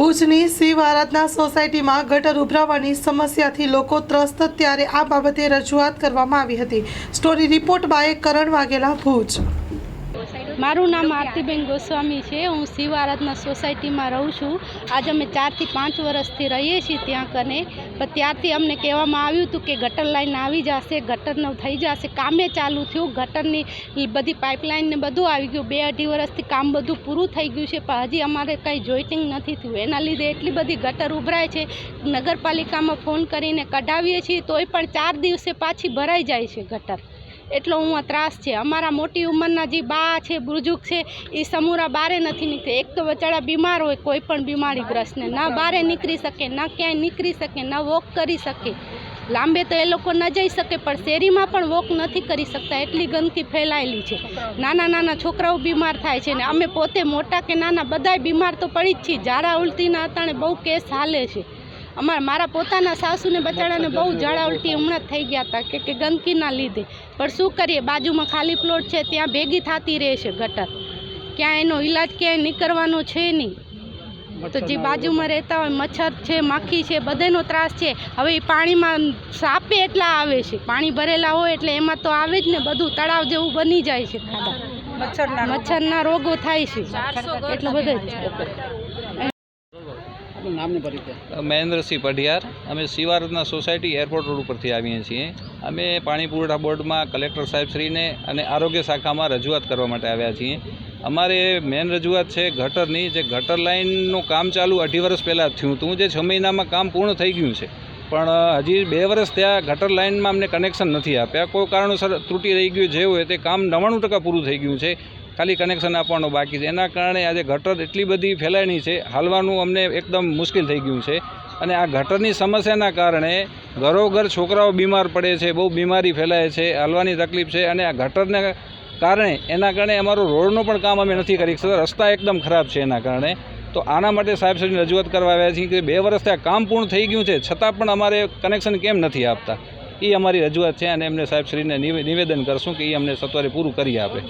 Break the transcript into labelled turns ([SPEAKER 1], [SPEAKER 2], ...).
[SPEAKER 1] ભુજની શિવ આરાધના સોસાયટીમાં ગટર ઉભરાવાની સમસ્યાથી લોકો ત્રસ્ત ત્યારે આ બાબતે રજૂઆત કરવામાં આવી હતી. Story report by Karan Vaghela Bhuj.
[SPEAKER 2] મારું નામ આરતીબેન ગોસ્વામી છે. હું શિવ આરાધના સોસાયટીમાં રહું છું. આજે અમે ચારથી પાંચ વર્ષથી રહીએ છીએ ત્યાં કને. પણ ત્યારથી અમને કહેવામાં આવ્યું હતું કે ગટર લાઈન આવી જશે ગટરનું થઈ જશે. કામે ચાલુ થયું. ગટરની બધી પાઇપલાઇન ને બધું આવી ગયું. બે અઢી વર્ષથી કામ બધું પૂરું થઈ ગયું છે, પણ હજી અમારે કંઈ જોઈટિંગ નથી થયું. એના લીધે એટલી બધી ગટર ઉભરાય છે. નગરપાલિકામાં ફોન કરીને કઢાવીએ છીએ, તોય પણ ચાર દિવસે પાછી ભરાઈ જાય છે ગટર. એટલો હું ત્રાસ છે. અમારા મોટી ઉંમરના જે બા છે બુજુર્ગ છે એ સમૂરા બારે નથી નીકળે. એક તો બચાડા બીમાર હોય, કોઈ પણ બીમારીગ્રસ્તને ના બારે નીકળી શકે, ના ક્યાંય નીકળી શકે, ના વોક કરી શકે. લાંબે તો એ લોકો ન જઈ શકે, પણ શેરીમાં પણ વોક નથી કરી શકતા. એટલી ગંદકી ફેલાયેલી છે. નાના નાના છોકરાઓ બીમાર થાય છે ને, અમે પોતે મોટા કે નાના બધાય બીમાર તો પડી જ છીએ. ઝાડા ઉલટીના અટાણે બહુ કેસ હાલે છે. અમારા મારા પોતાના સાસુને બચાડાને બહુ ઝાડા ઉલટી હમણાં જ થઈ ગયા હતા કે કે ગંદકીના લીધે. પણ શું કરીએ? બાજુમાં ખાલી પ્લોટ છે ત્યાં ભેગી થતી રહે છે ગટર. ક્યાં એનો ઈલાજ ક્યાંય નીકળવાનો છે નહીં. તો જે બાજુમાં રહેતા હોય મચ્છર છે માખી છે બધાનો ત્રાસ છે. હવે એ પાણીમાં સાપે એટલા આવે છે. પાણી ભરેલા હોય એટલે એમાં તો આવે જ ને બધું. તળાવ જેવું બની જાય છે ખાડા. મચ્છરના રોગો. થાય છે. એટલું બધું
[SPEAKER 3] આપનું નામ ને પરિચય?
[SPEAKER 4] મહેન્દ્રસિંહ પઢિયાર. અમે શિવારદના સોસાયટી એરપોર્ટ રોડ ઉપરથી આવીએ છીએ. અમે પાણી પુરવઠા બોર્ડમાં કલેક્ટર સાહેબશ્રીને અને આરોગ્ય શાખામાં રજૂઆત કરવા માટે આવ્યા છીએ. અમારે મેન રજૂઆત છે ગટરની. જે ગટર લાઇનનું કામ ચાલુ અઢી વર્ષ પહેલાં થયું હતું. જે છ મહિનામાં કામ પૂર્ણ થઈ ગયું છે. પણ હજી બે વર્ષ ત્યાં ગટર લાઇનમાં અમને કનેક્શન નથી આપ્યા. કોઈ કારણોસર ત્રુટી રહી ગયું જે હોય તે કામ નવ્વાણું ટકા પૂરું થઈ ગયું છે. ખાલી કનેક્શન આપવાનું બાકી છે. એના કારણે આજે ગટર એટલી બધી ફેલાયણી છે, હાલવાનું અમને એકદમ મુશ્કેલ થઈ ગયું છે. અને આ ગટરની સમસ્યાના કારણે ઘરોઘર છોકરાઓ બીમાર પડે છે, બહુ બીમારી ફેલાય છે, હાલવાની તકલીફ છે અને આ ગટરને કારણે એના કારણે અમારું રોડનું પણ કામ અમે નથી કરી શકતા. રસ્તા એકદમ ખરાબ છે એના કારણે. તો આના માટે સાહેબશ્રીની રજૂઆત કરવા આવ્યા છીએ કે બે વર્ષથી આ કામ પૂર્ણ થઈ ગયું છે, છતાં પણ અમારે કનેક્શન કેમ નથી આપતા? એ અમારી રજૂઆત છે અને એમને સાહેબશ્રીને નિવે- નિવેદન કરશું કે એ અમને સત્વરે પૂરું કરી આપે.